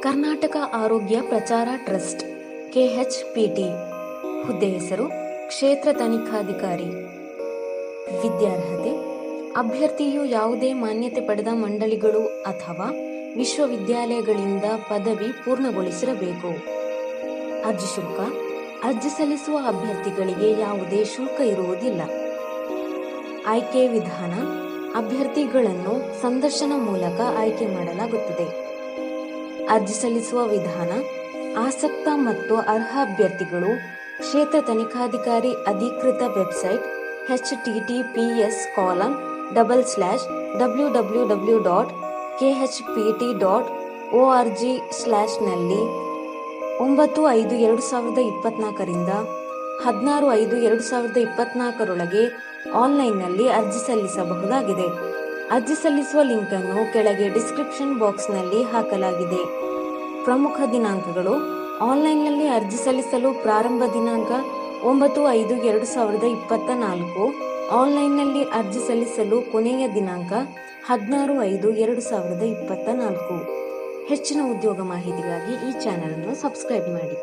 ಕರ್ನಾಟಕ ಆರೋಗ್ಯ ಪ್ರಚಾರ ಟ್ರಸ್ಟ್, ಕೆಎಚ್ಪಿಟಿ. ಹುದ್ದೆ ಹೆಸರು ಕ್ಷೇತ್ರ ತನಿಖಾಧಿಕಾರಿ. ವಿದ್ಯಾರ್ಹತೆ, ಅಭ್ಯರ್ಥಿಯು ಯಾವುದೇ ಮಾನ್ಯತೆ ಪಡೆದ ಮಂಡಳಿಗಳು ಅಥವಾ ವಿಶ್ವವಿದ್ಯಾಲಯಗಳಿಂದ ಪದವಿ ಪೂರ್ಣಗೊಳಿಸಿರಬೇಕು. ಅರ್ಜಿ ಶುಲ್ಕ, ಅರ್ಜಿ ಸಲ್ಲಿಸುವ ಅಭ್ಯರ್ಥಿಗಳಿಗೆ ಯಾವುದೇ ಶುಲ್ಕ ಇರುವುದಿಲ್ಲ. ಆಯ್ಕೆ ವಿಧಾನ ಅಭ್ಯರ್ಥಿಗಳನ್ನು ಸಂದರ್ಶನ ಮೂಲಕ ಆಯ್ಕೆ ಮಾಡಲಾಗುತ್ತದೆ. ಅರ್ಜಿ ಸಲ್ಲಿಸುವ ವಿಧಾನ, ಆಸಕ್ತ ಮತ್ತು ಅರ್ಹ ಅಭ್ಯರ್ಥಿಗಳು ಕ್ಷೇತ್ರ ತನಿಖಾಧಿಕಾರಿ ಅಧಿಕೃತ website H T T P S colon double slash W W W dot K H P T dot O R G ಸ್ಲ್ಯಾಶ್ನಲ್ಲಿ ಒಂಬತ್ತು ಐದು ಎರಡು ಸಾವಿರದ ಇಪ್ಪತ್ನಾಲ್ಕರಿಂದ ಹದಿನಾರು ಐದು ಎರಡು ಸಾವಿರದ ಇಪ್ಪತ್ನಾಲ್ಕರೊಳಗೆ ಆನ್ಲೈನ್ನಲ್ಲಿ ಅರ್ಜಿ ಸಲ್ಲಿಸಬಹುದಾಗಿದೆ. ಅರ್ಜಿ ಸಲ್ಲಿಸುವ ಲಿಂಕನ್ನು ಕೆಳಗೆ ಡಿಸ್ಕ್ರಿಪ್ಷನ್ ಬಾಕ್ಸ್ನಲ್ಲಿ ಹಾಕಲಾಗಿದೆ. ಪ್ರಮುಖ ದಿನಾಂಕಗಳು. ಆನ್ಲೈನ್ನಲ್ಲಿ ಅರ್ಜಿ ಸಲ್ಲಿಸಲು ಪ್ರಾರಂಭ ದಿನಾಂಕ ಒಂಬತ್ತು ಐದು ಎರಡು ಸಾವಿರದ ಇಪ್ಪತ್ತ ನಾಲ್ಕು ಆನ್ಲೈನ್ನಲ್ಲಿ ಅರ್ಜಿ ಸಲ್ಲಿಸಲು ಕೊನೆಯ ದಿನಾಂಕ ಹದಿನಾರು ಐದು ಎರಡು ಸಾವಿರದ ಇಪ್ಪತ್ತ ನಾಲ್ಕು ಹೆಚ್ಚಿನ ಉದ್ಯೋಗ ಮಾಹಿತಿಗಾಗಿ ಈ ಚಾನೆಲ್ ಅನ್ನು ಸಬ್ಸ್ಕ್ರೈಬ್ ಮಾಡಿ.